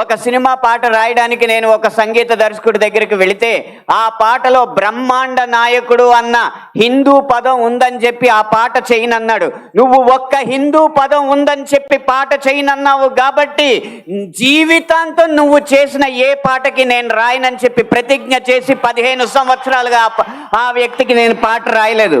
ఒక సినిమా పాట రాయడానికి నేను ఒక సంగీత దర్శకుడి దగ్గరికి వెళితే ఆ పాటలో బ్రహ్మాండ నాయకుడు అన్న హిందూ పదం ఉందని చెప్పి ఆ పాట చేయనన్నాడు. నువ్వు ఒక్క హిందూ పదం ఉందని చెప్పి పాట చేయనన్నావు కాబట్టి జీవితాంతం నువ్వు చేసిన ఏ పాటకి నేను రాయనని చెప్పి ప్రతిజ్ఞ చేసి పదిహేను సంవత్సరాలుగా ఆ వ్యక్తికి నేను పాట రాయలేదు.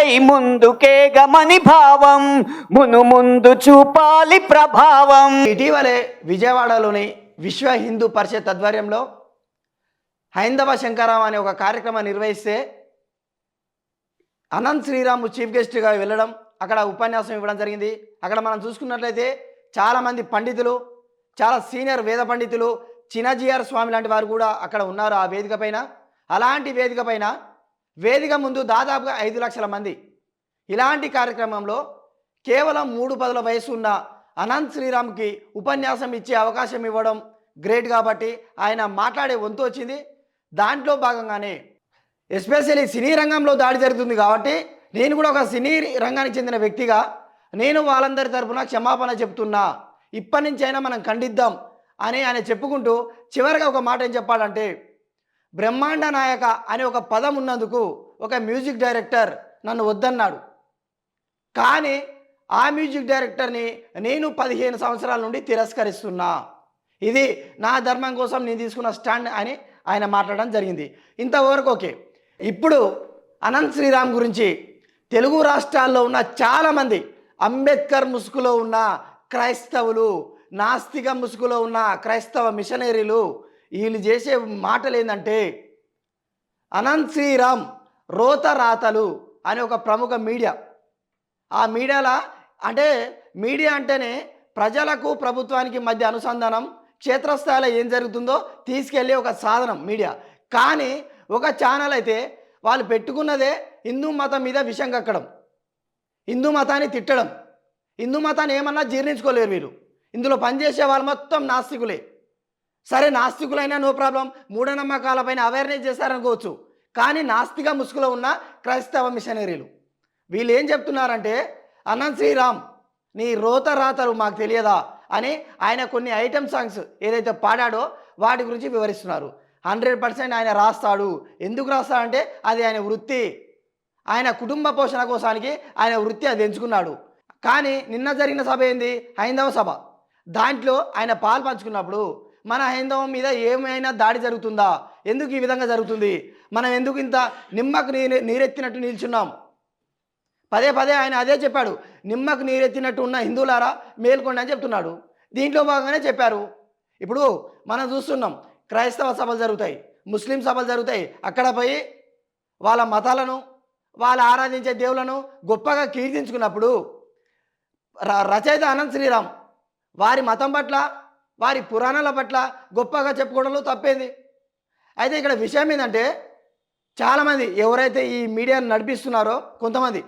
కై ముందుకే గమని భావం మును ముందు చూపాలి ప్రభావం. ఇటీవలే విజయవాడలోని విశ్వ హిందూ పరిషత్ ఆధ్వర్యంలో హైందవ శంకరాం అనే ఒక కార్యక్రమం నిర్వహిస్తే అనంత్ శ్రీరాము చీఫ్ గెస్ట్గా వెళ్ళడం అక్కడ ఉపన్యాసం ఇవ్వడం జరిగింది. అక్కడ మనం చూసుకున్నట్లయితే చాలామంది పండితులు చాలా సీనియర్ వేద పండితులు చిన్నజీఆర్ స్వామి లాంటి వారు కూడా అక్కడ ఉన్నారు ఆ వేదిక పైన. అలాంటి వేదిక పైన వేదిక ముందు దాదాపుగా ఐదు లక్షల మంది. ఇలాంటి కార్యక్రమంలో కేవలం మూడు పదుల వయసు ఉన్న అనంత్ శ్రీరామ్కి ఉపన్యాసం ఇచ్చే అవకాశం ఇవ్వడం గ్రేట్ కాబట్టి ఆయన మాట్లాడే వంతు వచ్చింది. దాంట్లో భాగంగానే ఎస్పెషల్లీ సినీ రంగంలో దాడి జరుగుతుంది కాబట్టి నేను కూడా ఒక సినీ రంగానికి చెందిన వ్యక్తిగా నేను వాళ్ళందరి తరఫున క్షమాపణ చెప్తున్నా. ఇప్పటి నుంచైనా అయినా మనం ఖండిద్దాం అని ఆయన చెప్పుకుంటూ చివరిగా ఒక మాట ఏం చెప్పాలంటే బ్రహ్మాండ నాయక అనే ఒక పదం ఉన్నందుకు ఒక మ్యూజిక్ డైరెక్టర్ నన్ను వద్దన్నాడు. కానీ ఆ మ్యూజిక్ డైరెక్టర్ని నేను పదిహేను సంవత్సరాల నుండి తిరస్కరిస్తున్నా. ఇది నా ధర్మం కోసం నేను తీసుకున్న స్టాండ్ అని ఆయన మాట్లాడడం జరిగింది. ఇంతవరకు ఓకే. ఇప్పుడు అనంత్ శ్రీరామ్ గురించి తెలుగు రాష్ట్రాల్లో ఉన్న చాలామంది అంబేద్కర్ ముసుగులో ఉన్న క్రైస్తవులు నాస్తిక ముసుగులో ఉన్న క్రైస్తవ మిషనరీలు వీళ్ళు చేసే మాటలు ఏంటంటే అనంత్ శ్రీరామ్ రోత రాతలు అనే ఒక ప్రముఖ మీడియా. ఆ మీడియాలో అంటే మీడియా అంటేనే ప్రజలకు ప్రభుత్వానికి మధ్య అనుసంధానం క్షేత్రస్థాయిలో ఏం జరుగుతుందో తీసుకెళ్ళే ఒక సాధనం మీడియా. కానీ ఒక ఛానల్ అయితే వాళ్ళు పెట్టుకున్నదే హిందూ మతం మీద విషం కక్కడం హిందూ మతాన్ని తిట్టడం. హిందూ మతాన్ని ఏమన్నా జీర్ణించుకోలేరు వీరు ఇందులో పనిచేసే వాళ్ళు మొత్తం నాస్తికులే. సరే నాస్తికులైనా నో ప్రాబ్లం. మూఢనమ్మకాలపైన అవేర్నెస్ చేశారనుకోవచ్చు. కానీ నాస్తిక ముసుగులో ఉన్న క్రైస్తవ మిషనరీలు. వీళ్ళు ఏం చెప్తున్నారంటే అనంత్ శ్రీరామ్ నీ రోత రాతలు మాకు తెలియదా? అని ఆయన కొన్ని ఐటమ్ సాంగ్స్ ఏదైతే పాడాడో వాటి గురించి వివరిస్తున్నారు. హండ్రెడ్ పర్సెంట్ ఆయన రాస్తాడు. ఎందుకు రాస్తాడంటే అది ఆయన వృత్తి. ఆయన కుటుంబ పోషణ కోసానికి ఆయన వృత్తి అది ఎంచుకున్నాడు. కానీ నిన్న జరిగిన సభ ఏంది? హైందవ సభ. దాంట్లో ఆయన పాలు పంచుకున్నప్పుడు మన హైందవం మీద ఏమైనా దాడి జరుగుతుందా? ఎందుకు ఈ విధంగా జరుగుతుంది? మనం ఎందుకు ఇంత నిమ్మకు నీరు నీరెత్తినట్టు నిల్చున్నాం? పదే పదే ఆయన అదే చెప్పాడు నిమ్మకు నీరెత్తినట్టు ఉన్న హిందువులారా మేల్కొండి అని చెప్తున్నాడు. దీంట్లో భాగంగానే చెప్పారు. ఇప్పుడు మనం చూస్తున్నాం క్రైస్తవ సభలు జరుగుతాయి ముస్లిం సభలు జరుగుతాయి. అక్కడ పోయి వాళ్ళ మతాలను వాళ్ళు ఆరాధించే దేవులను గొప్పగా కీర్తించుకున్నప్పుడు ర- రచయిత అనంత్ శ్రీరామ్ వారి మతం పట్ల వారి పురాణాల పట్ల గొప్పగా చెప్పుకోవడంలో తప్పేంది. అయితే ఇక్కడ విషయం ఏంటంటే చాలామంది ఎవరైతే ఈ మీడియాను నడిపిస్తున్నారో కొంతమంది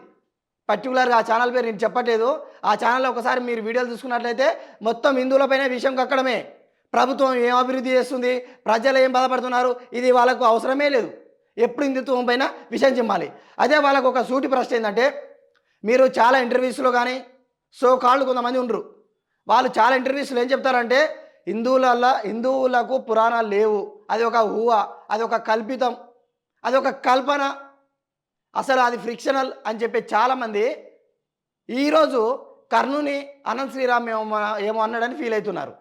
పర్టికులర్గా ఆ ఛానల్ పేరు నేను చెప్పట్లేదు. ఆ ఛానల్లో ఒకసారి మీరు వీడియోలు చూసుకున్నట్లయితే మొత్తం హిందువులపైన విషయం కక్కడమే. ప్రభుత్వం ఏం అభివృద్ధి చేస్తుంది ప్రజలు ఏం బాధపడుతున్నారు ఇది వాళ్ళకు అవసరమే లేదు. ఎప్పుడు హిందుత్వం పైన విషయం చెప్పాలి. అదే వాళ్ళకు ఒక సూటి ప్రశ్న ఏంటంటే మీరు చాలా ఇంటర్వ్యూస్లో కానీ సో కాళ్ళు కొంతమంది ఉండరు. వాళ్ళు చాలా ఇంటర్వ్యూస్లో ఏం చెప్తారంటే హిందువులలో హిందువులకు పురాణాలు లేవు. అది ఒక ఊహ అది ఒక కల్పితం అది ఒక కల్పన. అసలు అది ఫ్రిక్షనల్ అని చెప్పి చాలామంది ఈరోజు కర్ణుని అనంత్ శ్రీరామ్ ఏమో ఏమో అన్నాడని ఫీల్ అవుతున్నారు.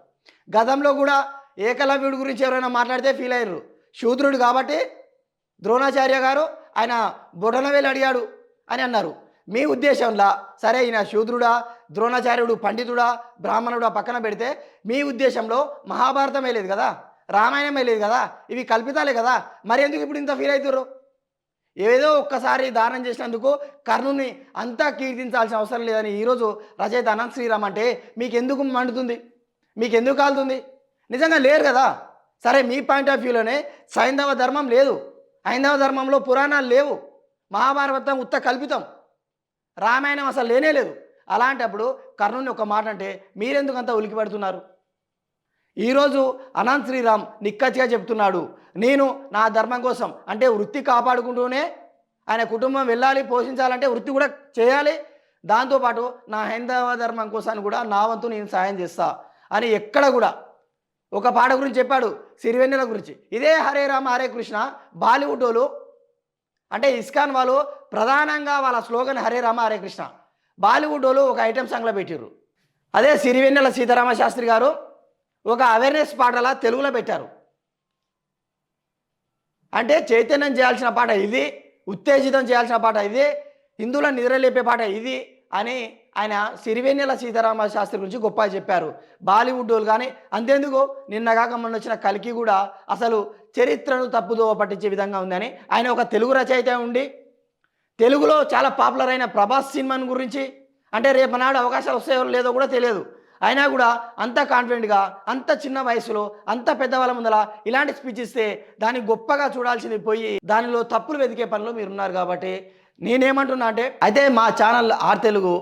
గతంలో కూడా ఏకలవ్యుడి గురించి ఎవరైనా మాట్లాడితే ఫీల్ అయ్యారు. శూద్రుడు కాబట్టి ద్రోణాచార్య గారు ఆయన బొటనవేలు అడిగాడు అని అన్నారు. మీ ఉద్దేశంలా సరే ఈయన శూద్రుడా ద్రోణాచార్యుడు పండితుడా బ్రాహ్మణుడా పక్కన పెడితే మీ ఉద్దేశంలో మహాభారతమే లేదు కదా? రామాయణమే లేదు కదా? ఇవి కల్పితాలే కదా? మరి ఎందుకు ఇప్పుడు ఇంత ఫీల్ అవుతుర్రు? ఏదో ఒక్కసారి దానం చేసినందుకు కర్ణుని అంతా కీర్తించాల్సిన అవసరం లేదని ఈరోజు రచయిత అనంత శ్రీరామ్ అంటే మీకెందుకు మండుతుంది? మీకెందుకు కాలుతుంది? నిజంగా లేరు కదా? సరే మీ పాయింట్ ఆఫ్ వ్యూలోనే సైంధవ ధర్మం లేదు. హైందవ ధర్మంలో పురాణాలు లేవు. మహాభారతం ఉత్త కల్పితం. రామాయణం అసలు లేనే లేదు. అలాంటప్పుడు కర్ణుని ఒక మాట అంటే మీరెందుకు అంత ఉలికి పెడుతున్నారు? ఈరోజు అనంత్ శ్రీరామ్ నిక్కచ్చిగా చెప్తున్నాడు నేను నా ధర్మం కోసం అంటే వృత్తి కాపాడుకుంటూనే ఆయన కుటుంబం వెళ్ళాలి పోషించాలంటే వృత్తి కూడా చేయాలి. దాంతోపాటు నా హైందవ ధర్మం కోసాన్ని కూడా నా వంతు నేను సాయం చేస్తా అని ఎక్కడ కూడా ఒక పాట గురించి చెప్పాడు సిరివెన్నెల గురించి. ఇదే హరే రామ హరే కృష్ణ బాలీవుడ్ వాళ్ళు అంటే ఇస్కాన్ వాళ్ళు ప్రధానంగా వాళ్ళ స్లోగన్ హరే రామ హరే కృష్ణ. బాలీవుడ్ వాళ్ళు ఒక ఐటెం సాంగ్లో పెట్టారు అదే సిరివెన్నెల సీతారామ శాస్త్రి గారు ఒక అవేర్నెస్ పాటలా తెలుగులో పెట్టారు. అంటే చైతన్యం చేయాల్సిన పాట ఇది ఉత్తేజితం చేయాల్సిన పాట ఇది హిందువుల నిద్రలేపే పాట ఇది అని ఆయన సిరివెన్నెల సీతారామ శాస్త్రి గురించి గొప్పగా చెప్పారు. బాలీవుడ్ వాళ్ళు కానీ అంతేందుకు? నిన్నగాక మొన్న వచ్చిన కలికి కూడా అసలు చరిత్రను తప్పుదోవ పట్టించే విధంగా ఉందని. ఆయన ఒక తెలుగు రచయిత ఉండి తెలుగులో చాలా పాపులర్ అయిన ప్రభాస్ సినిమాని గురించి అంటే రేపు నాడు అవకాశాలు వస్తాయో లేదో కూడా తెలియదు. అయినా కూడా అంత కాన్ఫిడెంట్గా అంత చిన్న వయసులో అంత పెద్దవాళ్ళ ముందల ఇలాంటి స్పీచ్ ఇస్తే దాన్ని గొప్పగా చూడాల్సింది పోయి దానిలో తప్పులు వెతికే పనిలో మీరు ఉన్నారు కాబట్టి నేనేమంటున్నా అంటే అయితే మా ఛానల్ ఆర్ తెలుగు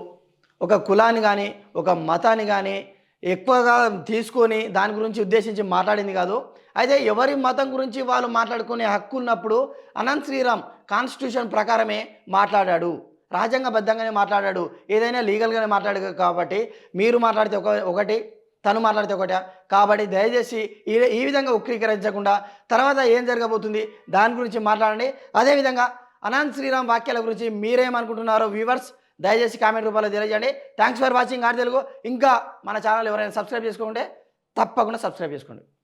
ఒక కులాన్ని కానీ ఒక మతాన్ని కానీ ఎక్కువగా తీసుకొని దాని గురించి ఉద్దేశించి మాట్లాడింది కాదు. అయితే ఎవరి మతం గురించి వాళ్ళు మాట్లాడుకునే హక్కు ఉన్నప్పుడు అనంత్ శ్రీరామ్ కాన్స్టిట్యూషన్ ప్రకారమే మాట్లాడాడు. రాజ్యాంగబద్ధంగానే మాట్లాడాడు. ఏదైనా లీగల్గానే మాట్లాడాడు కాబట్టి మీరు మాట్లాడితే ఒక ఒకటి తను మాట్లాడితే ఒకటి. కాబట్టి దయచేసి ఈ ఈ విధంగా ఉక్రీకరించకుండా తర్వాత ఏం జరగబోతుంది దాని గురించి మాట్లాడండి. అదేవిధంగా అనంత్ శ్రీరామ్ వాక్యాల గురించి మీరేమనుకుంటున్నారో వ్యూవర్స్ దయచేసి కామెంట్ రూపంలో తెలియజేయండి. Thanks for watching R Telugu. ఇంకా మన ఛానల్ ఎవరైనా సబ్స్క్రైబ్ చేసుకుంటే తప్పకుండా సబ్స్క్రైబ్ చేసుకోండి.